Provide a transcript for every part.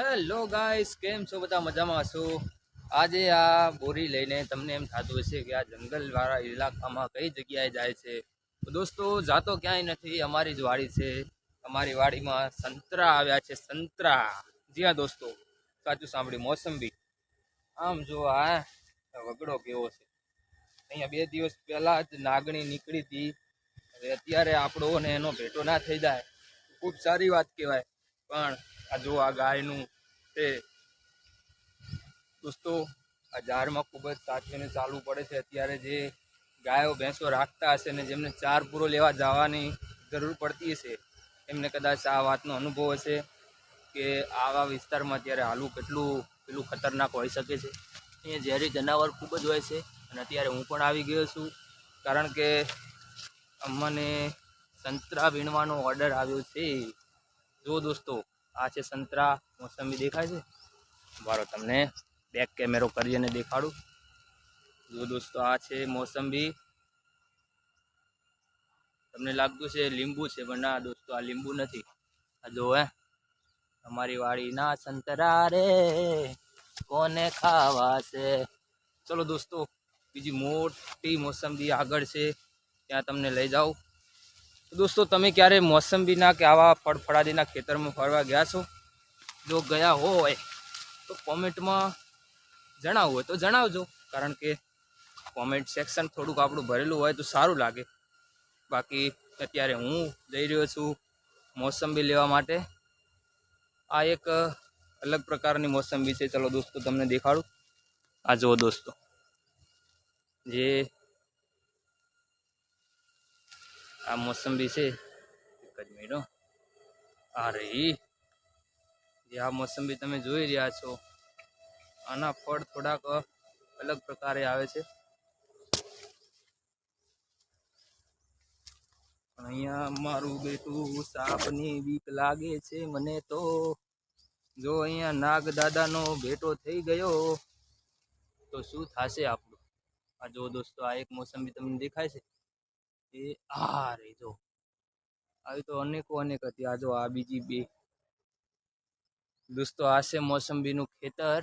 Hello guys કેમ છો? બધા મજામાં છો? આજે આ બોરી લઈને તમને એમ થતું હશે કે આ જંગલવાળા ઇલાકામાં કઈ જગ્યાએ જાય છે? દોસ્તો, જાતો ક્યાંય નથી, અમારી જ વાડી છે. અમારી વાડીમાં સંતરા આવ્યા છે, સંતરા. જી હા દોસ્તો, સાચું સાંભળ્યું, મોસંબી. આમ જો આ વગડો કેવો છે. અહીંયા બે દિવસ પહેલાં જ નાગણી નીકળી હતી. અત્યારે આપણો ને એનો ભેટો ના થઈ જાય. ખૂબ સારી વાત કહેવાય. પણ આ જો આ ગાયનું તે દોસ્તો, આ જારમાં ખૂબ જ સાચવીને ચાલવું પડે છે. અત્યારે જે ગાયો, ભેંસો રાખતા હશે ને જેમને ચાર પૂરો લેવા જવાની જરૂર પડતી હશે, એમને કદાચ આ વાતનો અનુભવ હશે કે આવા વિસ્તારમાં અત્યારે હાલવું કેટલું પેલું ખતરનાક હોઈ શકે છે. અહીંયા ઝેરી જનાવર ખૂબ જ હોય છે અને અત્યારે હું પણ આવી ગયો છું, કારણ કે અમને સંતરા વીણવાનો ઓર્ડર આવ્યો છે. જો દોસ્તો આ છે સંતરા, મોસંબી દેખાય છે? વારો તમને બેક કેમેરો કરીને દેખાડું. જો દોસ્તો, આ છે મોસંબી. તમને લાગતું છે લીંબુ છે, પણ ના દોસ્તો, આ લીંબુ નથી. આ જો હે. અમારી વાડીના સંતરા રે, કોને ખાવા છે? ચલો દોસ્તો, બીજી મોટી મોસંબી આગળ છે. ત્યાં તમને લઈ જાઉં. તો દોસ્તો, તમે ક્યારે મોસંબીના કે આવા ફળફળાદીના ખેતરમાં ફરવા ગયા છો? જો ગયા હોય તો કોમેન્ટમાં જણાવવું હોય તો જણાવજો. કારણ કે કોમેન્ટ સેક્શન થોડુંક આપણું ભરેલું હોય તો સારું લાગે. બાકી અત્યારે હું જઈ રહ્યો છું મોસંબી લેવા માટે. આ એક અલગ પ્રકારની મોસંબી છે. ચલો દોસ્તો, તમને દેખાડું. આ જુઓ દોસ્તો, જે આ મોસંબી છે. એક જ મિનિટ આ રહી જે આ મોસંબી તમે જોઈ રહ્યા છો. આના ફળ થોડાક અલગ પ્રકારે આવે છે. અહીંયા મારું બેટું સાપની બીક લાગે છે મને તો. જો અહીંયા નાગ દાદાનો ભેટો થઈ ગયો, તો શું થશે આપણું? આ જો દોસ્તો, આ એક મોસંબી તમને દેખાય છે. એ આ રહી જો. આવી તો અનેકો અનેક હતી. આ જો આ બીજી બે. દોસ્તો, આ છે મોસંબીનું ખેતર.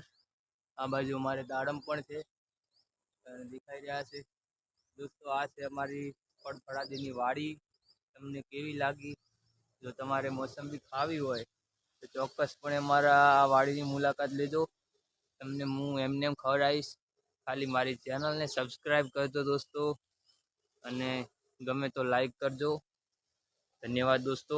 આ બાજુ અમારે દાડમ પણ છે. દેખાઈ રહ્યા છે. દોસ્તો, આ છે અમારી ફળફળાદીની વાડી. તમને કેવી લાગી? જો તમારે મોસંબી ખાવી હોય, તો ચોક્કસપણે મારા આ વાડીની મુલાકાત લેજો. તમને હું એમને એમ ખવડાવીશ. ખાલી મારી ચેનલને સબસ્ક્રાઈબ કરજો દોસ્તો. અને ગમે તો લાઈક કરજો. ધન્યવાદ દોસ્તો.